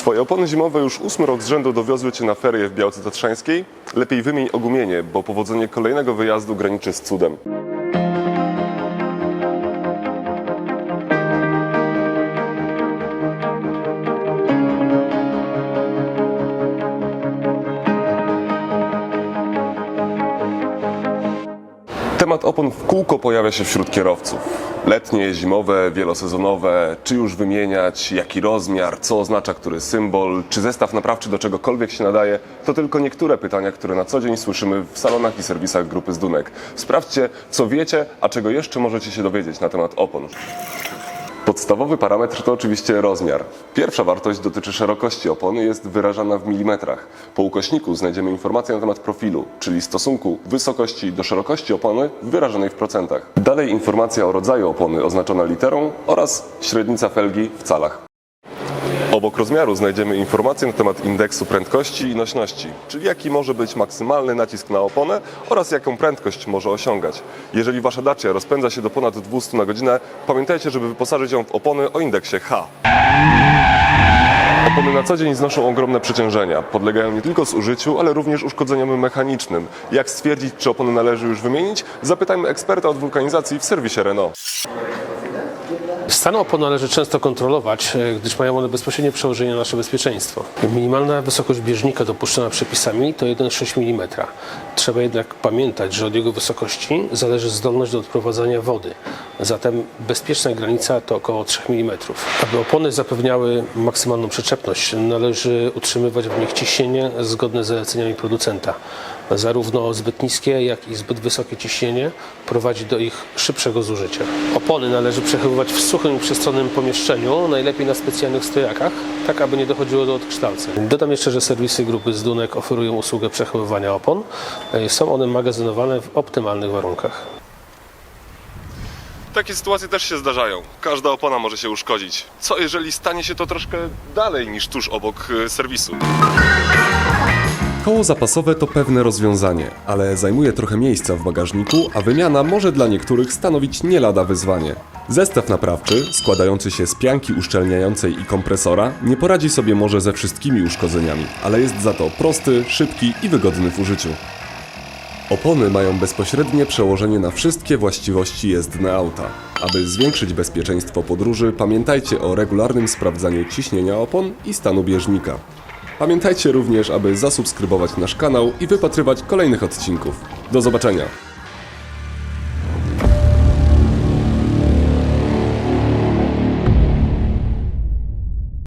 Twoje opony zimowe już ósmy rok z rzędu dowiozły Cię na ferie w Białce Tatrzańskiej? Lepiej wymień ogumienie, bo powodzenie kolejnego wyjazdu graniczy z cudem. Temat opon w kółko pojawia się wśród kierowców. Letnie, zimowe, wielosezonowe, czy już wymieniać, jaki rozmiar, co oznacza który symbol, czy zestaw naprawczy do czegokolwiek się nadaje, to tylko niektóre pytania, które na co dzień słyszymy w salonach i serwisach grupy Zdunek. Sprawdźcie, co wiecie, a czego jeszcze możecie się dowiedzieć na temat opon. Podstawowy parametr to oczywiście rozmiar. Pierwsza wartość dotyczy szerokości opony, jest wyrażana w milimetrach. Po ukośniku znajdziemy informację na temat profilu, czyli stosunku wysokości do szerokości opony wyrażonej w procentach. Dalej informacja o rodzaju opony oznaczona literą oraz średnica felgi w calach. Obok rozmiaru znajdziemy informację na temat indeksu prędkości i nośności, czyli jaki może być maksymalny nacisk na oponę oraz jaką prędkość może osiągać. Jeżeli wasza Dacia rozpędza się do ponad 200 na godzinę, pamiętajcie, żeby wyposażyć ją w opony o indeksie H. Opony na co dzień znoszą ogromne przeciążenia. Podlegają nie tylko zużyciu, ale również uszkodzeniom mechanicznym. Jak stwierdzić, czy opony należy już wymienić? Zapytajmy eksperta od wulkanizacji w serwisie Renault. Stan opon należy często kontrolować, e, gdyż mają one bezpośrednie przełożenie na nasze bezpieczeństwo. Minimalna wysokość bieżnika dopuszczona przepisami to 1,6 mm. Trzeba jednak pamiętać, że od jego wysokości zależy zdolność do odprowadzania wody. Zatem bezpieczna granica to około 3 mm. Aby opony zapewniały maksymalną przyczepność, należy utrzymywać w nich ciśnienie zgodne z zaleceniami producenta. Zarówno zbyt niskie, jak i zbyt wysokie ciśnienie prowadzi do ich szybszego zużycia. Opony należy przechowywać w suchym i przestrzennym pomieszczeniu, najlepiej na specjalnych stojakach, tak aby nie dochodziło do odkształceń. Dodam jeszcze, że serwisy grupy Zdunek oferują usługę przechowywania opon. E, Są one magazynowane w optymalnych warunkach. Takie sytuacje też się zdarzają. Każda opona może się uszkodzić. Co jeżeli stanie się to troszkę dalej niż tuż obok y, serwisu? Koło zapasowe to pewne rozwiązanie, ale zajmuje trochę miejsca w bagażniku, a wymiana może dla niektórych stanowić nie lada wyzwanie. Zestaw naprawczy, składający się z pianki uszczelniającej i kompresora, nie poradzi sobie może ze wszystkimi uszkodzeniami, ale jest za to prosty, szybki i wygodny w użyciu. Opony mają bezpośrednie przełożenie na wszystkie właściwości jezdne auta. Aby zwiększyć bezpieczeństwo podróży, pamiętajcie o regularnym sprawdzaniu ciśnienia opon i stanu bieżnika. Pamiętajcie również, aby zasubskrybować nasz kanał i wypatrywać kolejnych odcinków. Do zobaczenia!